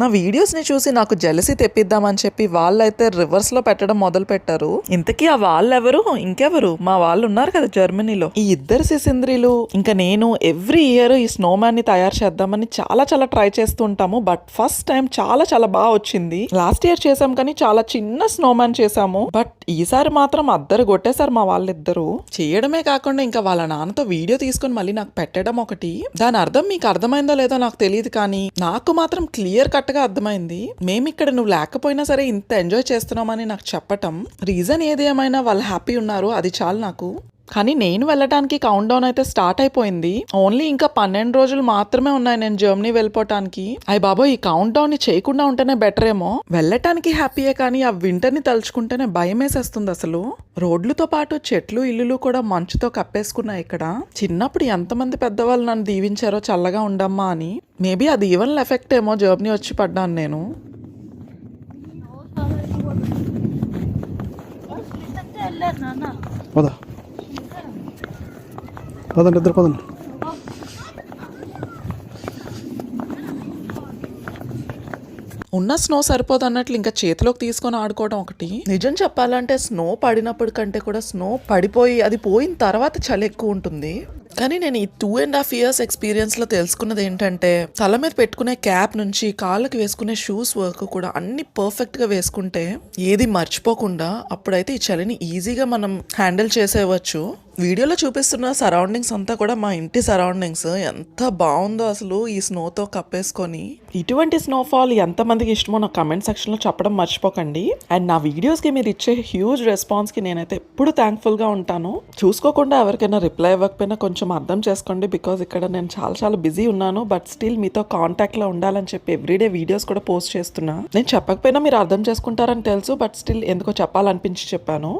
నా వీడియోస్ని చూసి నాకు జలసి తెప్పిద్దామని చెప్పి వాళ్ళైతే రివర్స్లో పెట్టడం మొదలు పెట్టారు ఇంతకీ ఆ వాళ్ళెవరు? ఇంకెవరు? మా వాళ్ళు ఉన్నారు కదా జర్మనీలో. ఈ ఇద్దరు సిసింద్రీలు ఇంకా నేను ఎవ్రీ ఇయర్ ఈ స్నోమ్యాన్ని ని తయారు చేద్దామని చాలా చాలా ట్రై చేస్తూ ఉంటాము. బట్ ఫస్ట్ టైం చాలా చాలా బాగా వచ్చింది. లాస్ట్ ఇయర్ చేసాం కానీ చాలా చిన్న స్నోమ్యాన్ చేసాము. బట్ ఈసారి మాత్రం అద్దరు కొట్టేశారు మా వాళ్ళిద్దరు. చేయడమే కాకుండా ఇంకా వాళ్ళ నాన్నతో వీడియో తీసుకొని మళ్ళీ నాకు పెట్టడం ఒకటి. దాని అర్థం మీకు అర్థమైందో లేదో నాకు తెలియదు కానీ నాకు మాత్రం క్లియర్ కట్ గా అర్థమైంది. మేము ఇక్కడ నువ్వు లేకపోయినా సరే ఇంత ఎంజాయ్ చేస్తున్నామని నాకు చెప్పటం రీజన్ ఏది ఏమైనా వాళ్ళు హ్యాపీ ఉన్నారు అది చాలు నాకు. కానీ నేను వెళ్ళటానికి కౌంట్ డౌన్ అయితే స్టార్ట్ అయిపోయింది. ఓన్లీ ఇంకా పన్నెండు రోజులు మాత్రమే ఉన్నాయి నేను జర్మనీ వెళ్ళిపోవటానికి. అయ్య బాబో ఈ కౌంట్ డౌన్ని చేయకుండా ఉంటేనే బెటర్ ఏమో. వెళ్ళటానికి హ్యాపీయే కానీ ఆ వింటర్ని తలుచుకుంటేనే భయం వేసేస్తుంది అసలు. రోడ్లతో పాటు చెట్లు ఇల్లులు కూడా మంచుతో కప్పేసుకున్నాయి ఇక్కడ. చిన్నప్పుడు ఎంతమంది పెద్దవాళ్ళు నన్ను దీవించారో చల్లగా ఉండమ్మా అని. మేబీ అది ఈవెన్ ఎఫెక్ట్ ఏమో జర్మనీ వచ్చి పడ్డాను నేను. పద. పదండి ఇద్దరు పదండి. ఉన్న స్నో సరిపోదు అన్నట్లు ఇంకా చేతిలోకి తీసుకొని ఆడుకోవడం ఒకటి. నిజం చెప్పాలంటే స్నో పడినప్పటి కంటే కూడా స్నో పడిపోయి అది పోయిన తర్వాత చలి ఎక్కువ ఉంటుంది. కానీ నేను ఈ టూ అండ్ హాఫ్ ఇయర్స్ ఎక్స్పీరియన్స్లో తెలుసుకున్నది ఏంటంటే తల మీద పెట్టుకునే క్యాప్ నుంచి కాళ్ళకి వేసుకునే షూస్ వర్క్ కూడా అన్ని పర్ఫెక్ట్గా వేసుకుంటే ఏది మర్చిపోకుండా అప్పుడైతే ఈ చలిని ఈజీగా మనం హ్యాండిల్ చేసేయవచ్చు. వీడియోలో చూపిస్తున్న సరౌండింగ్స్ అంతా కూడా మా ఇంటి సరౌండింగ్స్. ఎంత బాగుందో అసలు ఈ స్నోతో కప్పేసుకొని. ఇటువంటి స్నోఫాల్ ఎంతమందికి ఇష్టమో నా కమెంట్ సెక్షన్లో చెప్పడం మర్చిపోకండి. అండ్ నా వీడియోస్కి మీరు ఇచ్చే హ్యూజ్ రెస్పాన్స్కి నేనైతే ఎప్పుడు థ్యాంక్ఫుల్గా ఉంటాను. చూసుకోకుండా ఎవరికైనా రిప్లై ఇవ్వకపోయినా కొంచెం అర్థం చేసుకోండి బికాజ్ ఇక్కడ నేను చాలా చాలా బిజీ ఉన్నాను. బట్ స్టిల్ మీతో కాంటాక్ట్లో ఉండాలని చెప్పి ఎవ్రీడే వీడియోస్ కూడా పోస్ట్ చేస్తున్నా. నేను చెప్పకపోయినా మీరు అర్థం చేసుకుంటారని తెలుసు. బట్ స్టిల్ ఎందుకో చెప్పాలనిపించి చెప్పాను.